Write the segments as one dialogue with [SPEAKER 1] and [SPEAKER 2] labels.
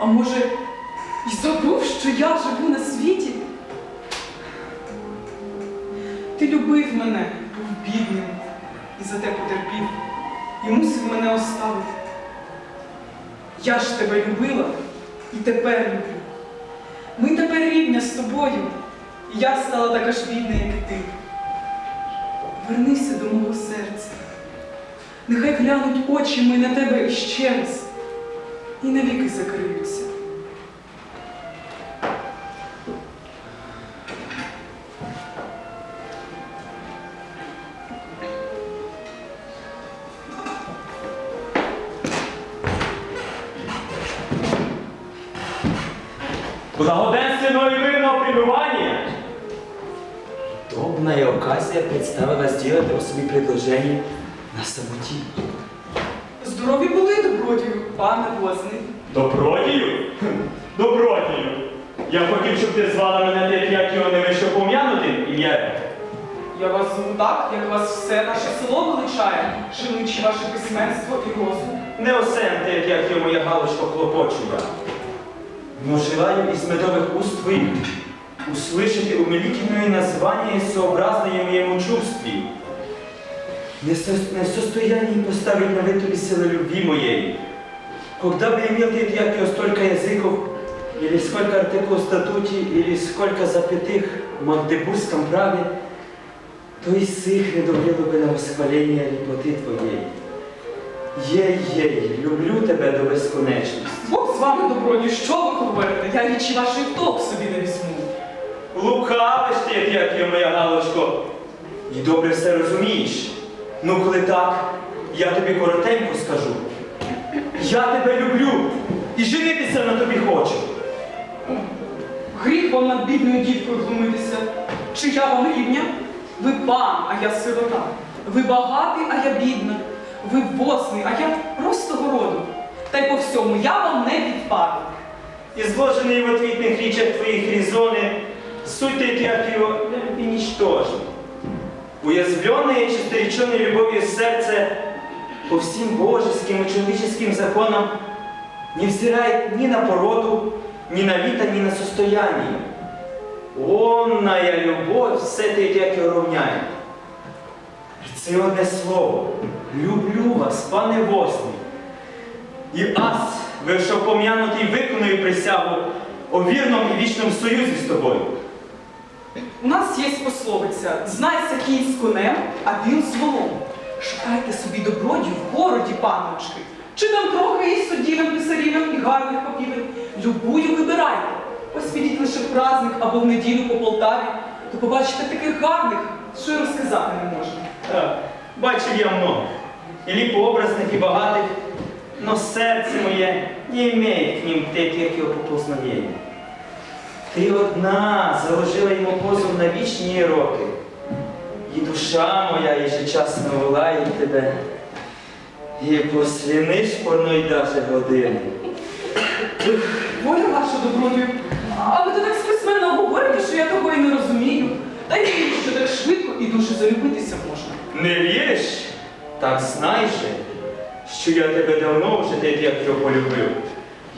[SPEAKER 1] А може, і забув, що я живу на світі? Ти любив мене, був бідним і за те потерпів, і мусив мене оставити. Я ж тебе любила і тепер люблю. Ми тепер рівня з тобою, і я стала така ж бідна, як і ти. Вернися до мого серця. Нехай глянуть очі ми на тебе іще раз і навіки закриються.
[SPEAKER 2] Благоденственного и мирного пребывания!
[SPEAKER 3] Удобная оказия представила сделать особі предложение на самоті
[SPEAKER 1] Здорові були добродію, пане возний.
[SPEAKER 2] Добродію? Хм, Добродію! Я хотів, щоб ти звала мене так, як його не вище пом'янутим ім'я.
[SPEAKER 1] Я вас зву так, як вас все наше село величає, шануючи ваше письменство і розум.
[SPEAKER 2] Не осем те, як його моя галочка клопочу я.
[SPEAKER 3] Но желаю из медовых уст твоих услышать умилительное название, сообразное моему чувстве. Не, со- не в состоянии поставить на ветру силы любви моей. Когда бы имел ты як столько языков, или сколько артиклов в статуте, или сколько запятых в Магдебургском праве, то и сих не довело бы на восхваление лепоты твоей. Єй-єй, люблю тебе до безконечності.
[SPEAKER 1] Бог з вами добродію, що ви говорите? Я річі вашої вток собі не візьму.
[SPEAKER 2] Лукавиш ти, як його моя галочко.
[SPEAKER 3] І добре все розумієш. Ну, коли так, я тобі коротенько скажу. Я тебе люблю і женитися на тобі хочу.
[SPEAKER 1] Гріх вам над бідною дівкою глумитися. Чи я вам рівня? Ви пан, а я сирота. Ви багатий, а я бідна. Ви возний, а я просто городу. Та й по всьому я вам не підпаду.
[SPEAKER 2] І зложений в отвітних річах твоїх різони, суть ти, як його і нічтожна. Уязвленное и чистореченной любовью сердце
[SPEAKER 3] По всім божеским і чоловіческим законам не взирає ні на породу, ні на літа, ні на состояние. Онная любов все те, його ровняє. Це одне слово. Люблю вас, пане Восний.
[SPEAKER 2] І ас, вишопом'янутий, виконую присягу о вірному і вічному союзі з тобою.
[SPEAKER 1] У нас є пословиця знайся кінь з конем, а він з волом. Шукайте собі добродію в городі, панночки. Чи там трохи і суддівим, писарівим, і гарних попівень. Любую вибирайте. Ось підіть лише в праздник або в неділю по Полтаві, то побачите таких гарних, що й розказати не можна.
[SPEAKER 2] Бачив я много. І ліпообразних, і багатих, но серце моє не имеет к ним як його поползновення.
[SPEAKER 3] Ти одна заложила йому позов на вічні роки. І душа моя ежечасно волає тебе. І посліниш порної даже години.
[SPEAKER 1] Воля ваша добродію. А ви то так списьменно говорите, що я того і не розумію. Та й вірю, що так швидко і дуже залюбитися можна.
[SPEAKER 2] Не віриш? Так знай же, що я тебе давно вже те, як його полюбив.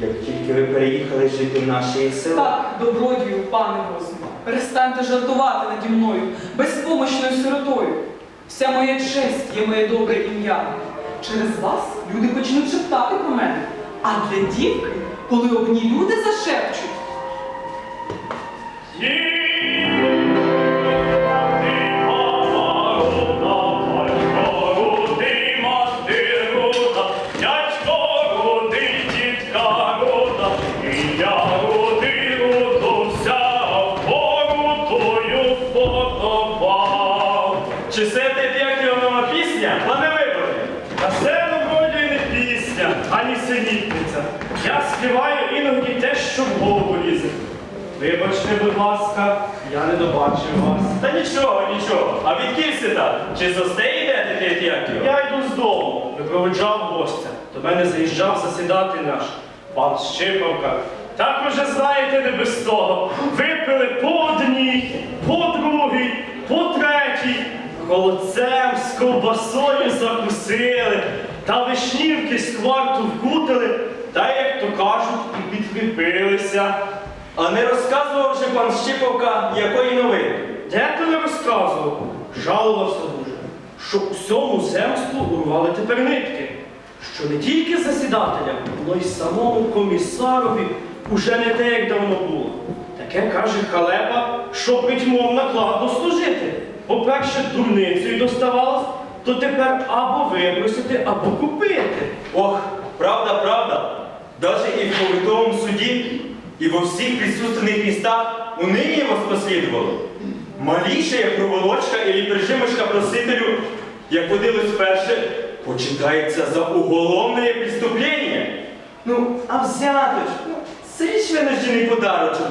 [SPEAKER 3] Як тільки ви переїхали жити в наше село.
[SPEAKER 1] Так, добродію, пане Возьме, перестаньте жартувати наді мною, безпомощною сиротою. Вся моя честь є моє добре ім'я. Через вас люди почнуть шептати про мене. А для дівки, коли одні люди зашепчуть,
[SPEAKER 2] пісня? Пане вибори.
[SPEAKER 4] А це вроді не пісня, ані синітниця. Я співаю іноді те, що в голову лізе. Вибачте, будь ласка, я не добачив вас.
[SPEAKER 2] Та нічого, нічого. А від Кільсита? Чи з остей йдете?
[SPEAKER 4] Я йду з дому, випроводжав гостя. До мене заїжджав засідати наш пан Щипавка. Так ви вже знаєте, не без того. Випили по одній, по другій, по третій. Холодцем з ковбасою закусили, та вишнівки з кварту вкутили, та, як то кажуть, і підкріпилися.
[SPEAKER 3] А не розказував же пан Щиповка, якої новини?
[SPEAKER 4] Де Дехто не розказував, жалувався дуже, що усьому земству урвали тепер нитки, що не тільки засідателям, але й самому комісарові уже не те, як давно було. Таке каже халепа, що пітьмом накладно служити. По-перше, дурницею доставалось, то тепер або випросити, або купити.
[SPEAKER 3] Ох, правда, правда. Даже і в повітовому суді, і во всіх присутственних містах унині вас послідувало. Маліша проволочка і прижимочка просителю, як водилось вперше, почитається за уголовне преступлення. Ну, а взяточ, ну, священножений подарочок.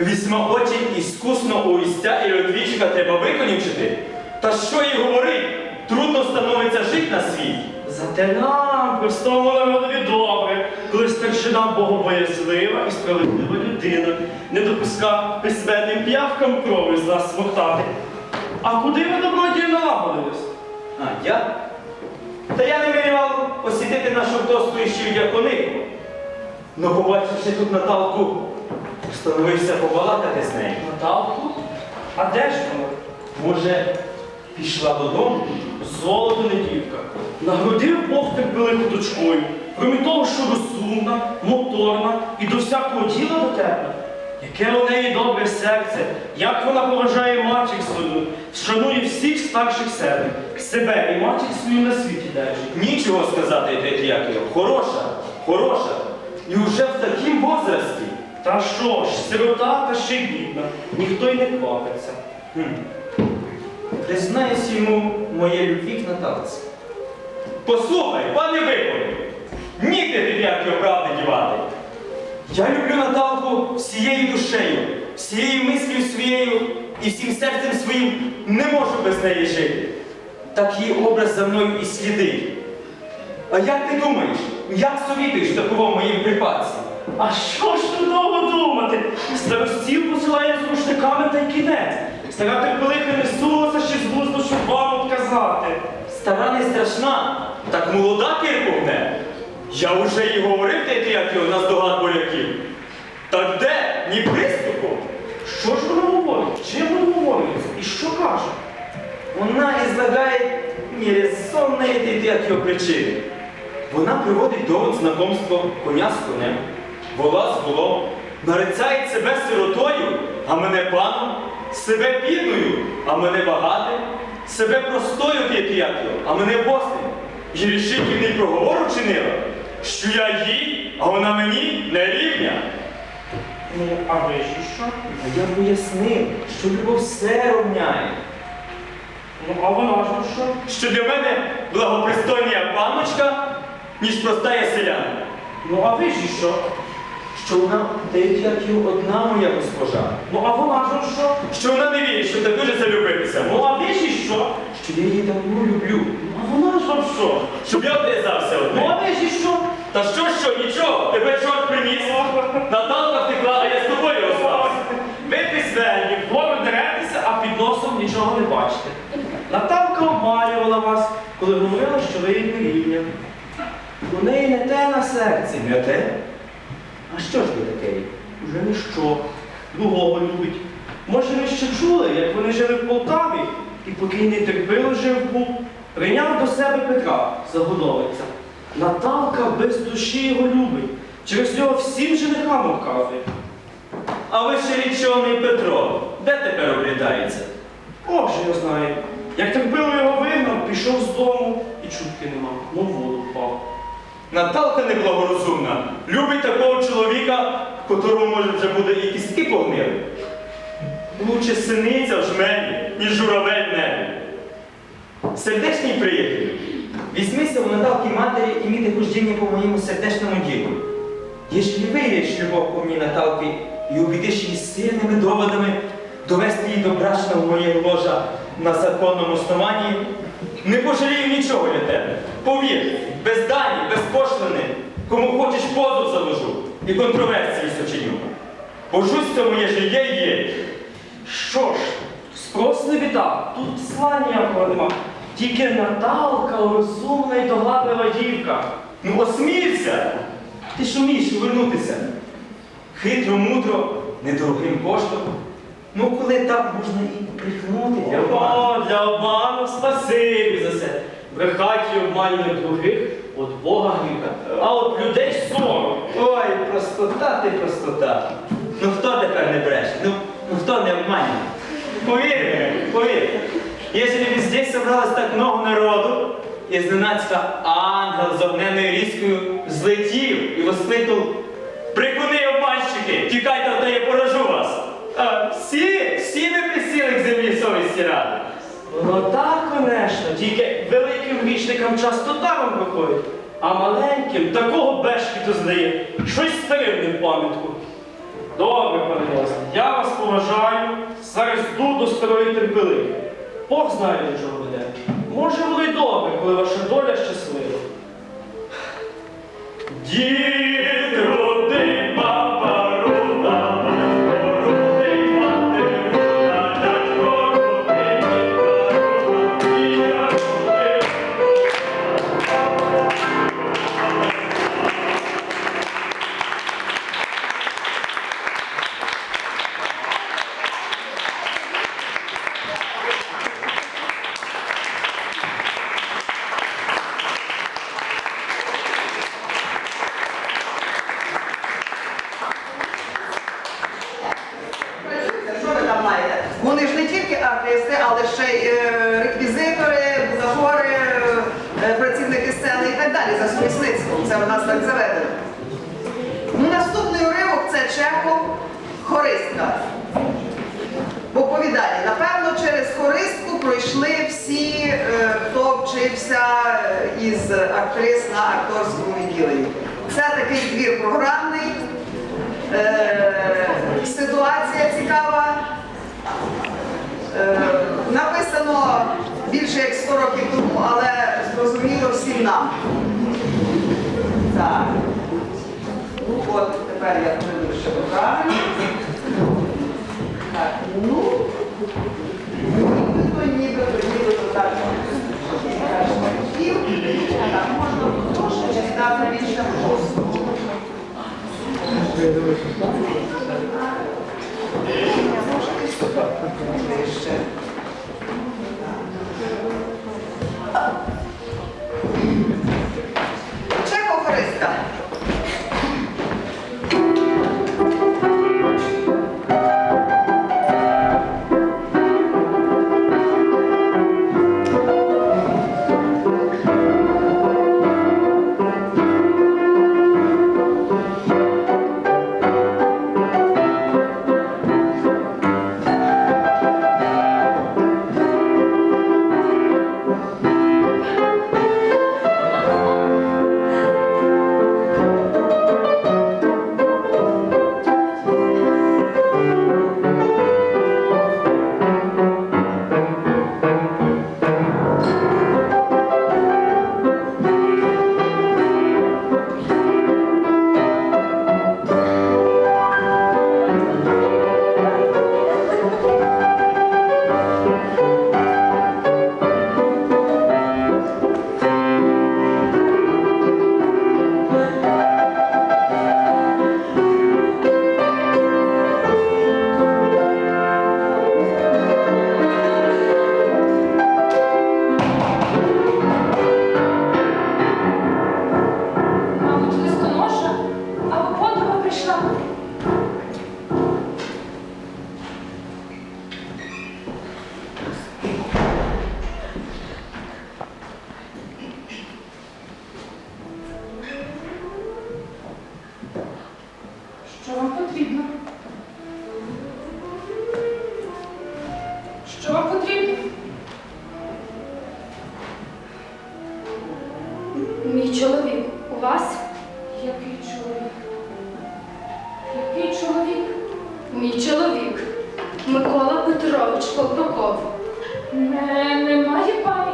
[SPEAKER 3] Вісьма очень іскусно у істя і одвічка треба виконівчити. Та що й говорить, трудно становиться жить на світі.
[SPEAKER 4] Зате нам, простому народові добре, коли старшина богобоязлива і справедлива людина не допускав письменним п'явкам крові з нас смоктати. А куди ви добродію налагодились?
[SPEAKER 3] А, я? Та я не міряв посідити нашу досту ще дяконику. Но побачивши тут Наталку, встановився побалакати з нею.
[SPEAKER 4] Наталку? А де ж вона?
[SPEAKER 3] Може, пішла додому?
[SPEAKER 4] Золото не дівка. Нагрудив Бог велику дочкою, крім того, що розумна, моторна і до всякого діла дотепна. Яке у неї добре серце, як вона поважає матір свою, шанує всіх старших себе, себе і матір свою на світі держить.
[SPEAKER 3] Нічого сказати, дядь Яків. Хороша, хороша. І вже в такім возрасті.
[SPEAKER 4] Та що ж, сирота та ще бідна, ніхто й не квапиться.
[SPEAKER 3] Хм. Признаюсь йому моє любві к Наталці. Послухай, пане Виполі, нігде ти ніякі правди дівати. Я люблю Наталку всією душею, всією мислю своєю і всім серцем своїм не можу без неї жити. Так її образ за мною і слідить. А як ти думаєш, як совітуєш такого моїм припадці?
[SPEAKER 4] А що ж тут довго думати? Старостів посилаємо з рушниками та й кінець. Стара терпелиха не сунулася ще з глузду, щоб вам отказати.
[SPEAKER 3] Стара не страшна, так молода кирпухне. Я уже їй говорив, те, як його наздогад поляків. Так де? Ні приступу.
[SPEAKER 4] Що ж вона говорить? Чим вона говорить? І що каже?
[SPEAKER 3] Вона ізлагає нерезонної те, як його причини. Вона приводить довод знакомства коня з конем, вола з волом, нарицає себе сиротою, а мене паном, себе бідною, а мене багатим, себе простою п'ятіякою, а мене босним. І рішительний проговор учинила, що я їй, а вона мені не рівня.
[SPEAKER 4] Ну, а ви ж що?
[SPEAKER 3] А я пояснив, що любов все рівняє.
[SPEAKER 4] Ну, а вона ж що?
[SPEAKER 3] що для мене благопристойна панночка, ніж проста я селян.
[SPEAKER 4] Ну, а ви ж і що?
[SPEAKER 3] Що вона дають як і одна моя госпожа.
[SPEAKER 4] Ну, а вона ж що?
[SPEAKER 3] Що вона не вірить, що так дуже залюбитися.
[SPEAKER 4] Ну, а ви ж і що?
[SPEAKER 3] Що я її давно люблю.
[SPEAKER 4] А вона ж вам що?
[SPEAKER 3] Щоб я одрізався
[SPEAKER 4] Ну,
[SPEAKER 3] одне.
[SPEAKER 4] а ви ж що?
[SPEAKER 3] Та що, що, нічого, тебе чорт приніс. Наталка втекла, а я з тобою остався.
[SPEAKER 4] Ви письменні, вгору деретеся, а під носом нічого не бачите. Наталка обманювала вас, коли говорила, що ви їй не рівня. У неї не те на серці.
[SPEAKER 3] Не те? А що ж ви таке?
[SPEAKER 4] Уже ніщо. Другого любить. Може, ви ще чули, як вони жили в Полтаві, і поки й не терпило жив був, прийняв до себе Петра, загодовиця. Наталка без душі його любить. Через нього всім женихам вказує.
[SPEAKER 3] А ви ще річовний Петро. Де тепер облітається?
[SPEAKER 4] Боже його знає. Як терпило його вигнав, пішов з дому і чутки нема, мов воду впав.
[SPEAKER 3] Наталка неблагорозумна. Любить такого чоловіка, котрому може вже буде і кістки погнили. Лучше синиця в жмені, ніж журавель в небі. Сердечний приятель, візьмися у Наталки матері і міти хождіння по моєму сердечному ділу. Якщо виявиш любов по мені Наталки і убідиш її сильними доводами довести її до брачного моєї ложа на законному основанні, не пожалію нічого для тебе. Повір, без дані, без пошлини, кому хочеш позов заложу і контроверсії сочиню. Бо жусь це моє життя є.
[SPEAKER 4] Що ж, Спрос не біда, тут зла ніякого нема. Тільки Наталка розумна і догадлива дівка.
[SPEAKER 3] Ну осмілься! Ти ж вмієш повернутися. Хитро, мудро, недорогим коштом. Ну, коли так можна і прихнути.
[SPEAKER 4] О, для обману спасибі за це. Брехать і обманювати других от Бога гріха. А от людей сором.
[SPEAKER 3] Ой, простота ти простота. Ну хто тепер не бреше? Ну, ну хто не обманює? Повір мені, повір. Если бы здесь собралось так много народу, і зненацька ангел з огненною різкою злетів і воскликнув Прикуни, обманщики, тікайте, а то я поражу вас. А всі, всі ми присіли к землі совісті ради.
[SPEAKER 4] Воно так, конечно, тільки великим грішникам часто даром виходить, а маленьким такого бешкіту здає, щось старим не в пам'ятку. Добре, пане власне, я вас поважаю, зараз йду до старої терпеливі. Бог знає, до чого веде. Може, воно й добре, коли ваша доля щаслива. Дід
[SPEAKER 5] от
[SPEAKER 6] Микола Петрович Колпаков. Не, немає пані.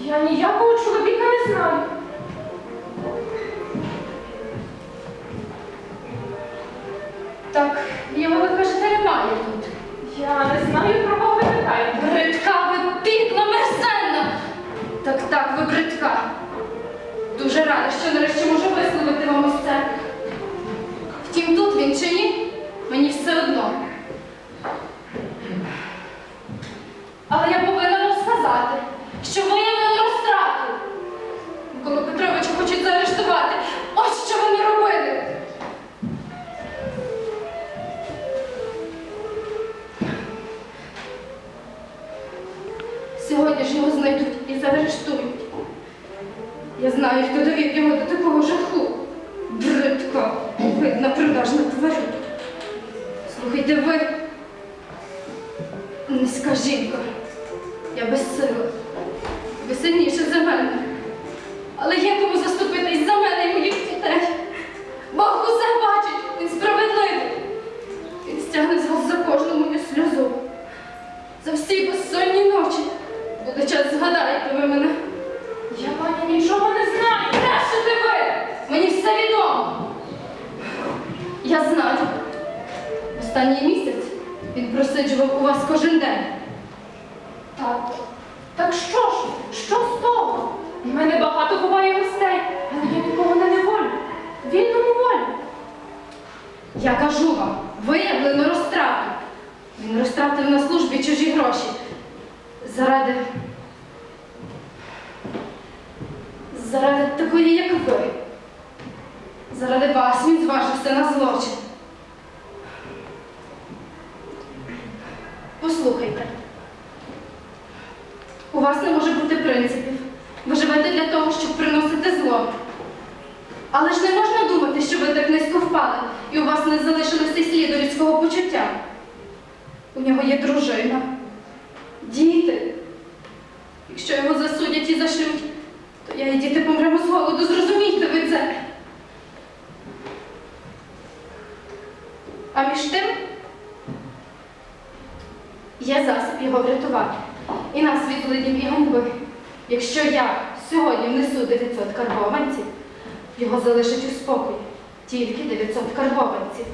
[SPEAKER 6] Я ніякого чоловіка не знаю. Так, його ви кажете, немає тут. Я не знаю, про кого ви питаєте.
[SPEAKER 7] Бридка, ви підла, мерзенна! Так, так, ви бридка. Дуже рада, що нарешті можу висловити вам ось це. Втім, тут він чи ні? Мені все одно. Що виявили розтрату. Микола Петровича хочуть заарештувати. Ось що вони робили. Сьогодні ж його знайдуть і заарештують. Я знаю, хто довів його до такого жаху. Бридка, видна продажна тварюка. Слухайте ви, низька жінка. Я безсила. Сильніше за мене. Але є кому заступитись за мене і моїх дітей. Бог усе бачить, він справедливий. Він стягне з вас за кожну мою сльозу. За всі безсонні ночі. Буде час згадаєте ви мене. Я пані нічого не знаю. Брешете ви! Мені все відомо. Я знаю. Останній місяць він просиджував у вас кожен день.
[SPEAKER 6] Так, так що? Буває гостей, але я нікого не неволю. Вільному волю.
[SPEAKER 7] Я кажу вам, виявлено розтрату. Він розтратив на службі чужі гроші. Заради. Заради такої, як ви. Заради вас він зважився на злочин. Послухайте. У вас не може бути принципів. Ви живете для того, щоб приносити зло. Але ж не можна думати, що ви так низько впали, і у вас не залишилося сліду людського почуття. У нього є дружина, діти. Якщо його засудять і зашлють, то я і діти помремо з голоду, зрозумійте ви це. А між тим є засіб його врятувати. І нас від злиднів і ганьби. Якщо я сьогодні внесу 900 карбованців, його залишать у спокої. Тільки 900 карбованців.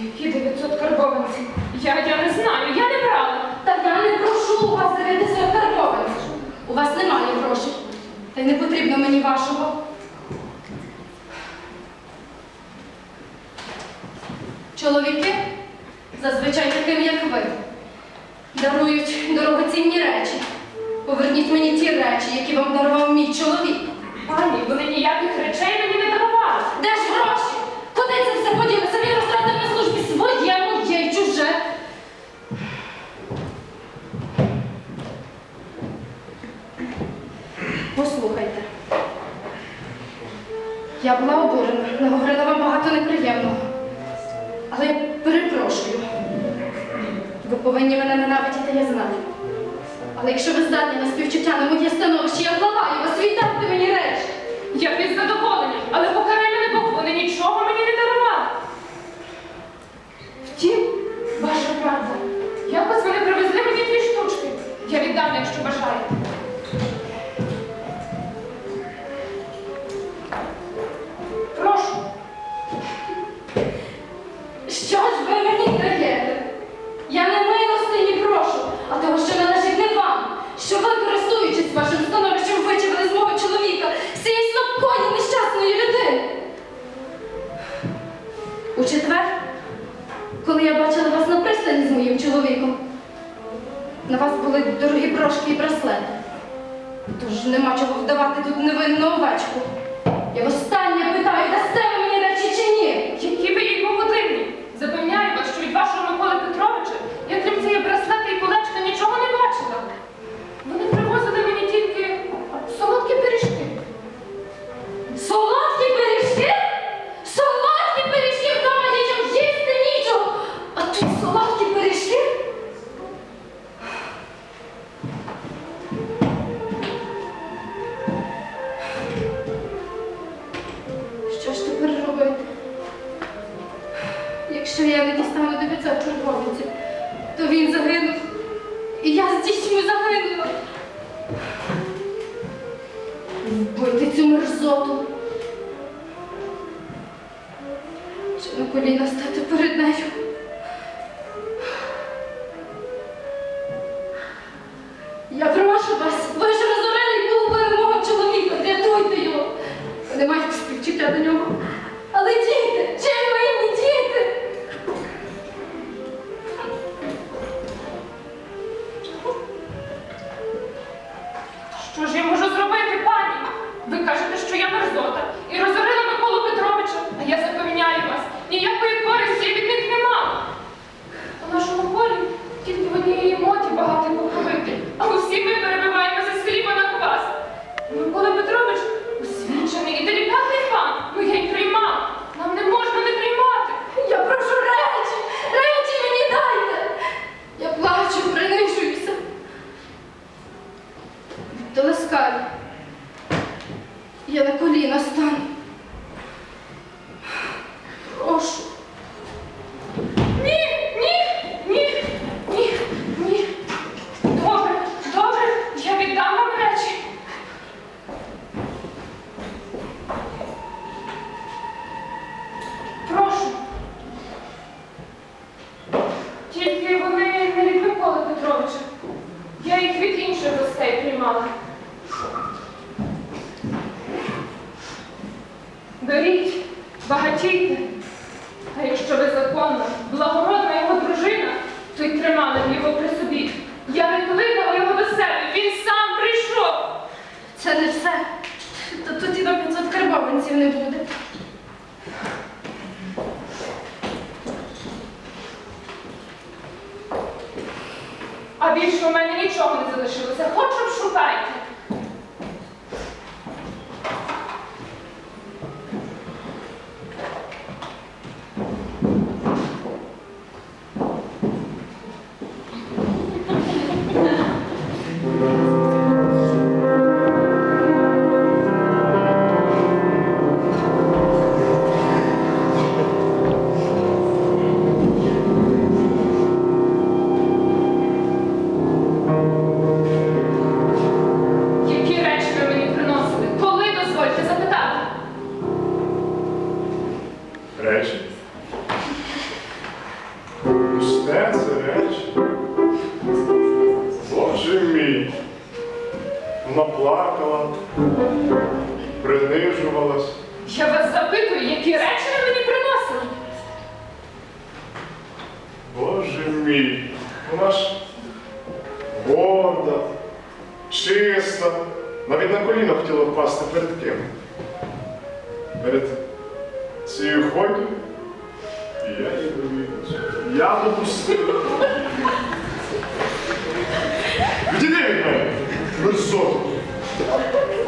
[SPEAKER 6] Які 900 карбованців? Я, я не знаю, я не брала.
[SPEAKER 7] Та я не прошу у вас 900 карбованців. У вас немає грошей. Та й не потрібно мені вашого. Чоловіки, зазвичай таким, як ви, дарують дорогоцінні речі. Поверніть мені ті речі, які вам дарував мій чоловік.
[SPEAKER 6] Пані, вони ніяких речей
[SPEAKER 7] чоловіком, на вас були дорогі брошки і браслети. Тож нема чого вдавати тут невинну овечку. Я востаннє
[SPEAKER 8] плакала, принижувалась.
[SPEAKER 6] Я вас запитую, які речі мені приносили.
[SPEAKER 8] Боже мій, вона ж горда, чиста, навіть на коліна хотіла впасти перед ким. Перед цією ходю і я її довідусь. Я допустив. Відійди від мене, мерзотку. Thank you.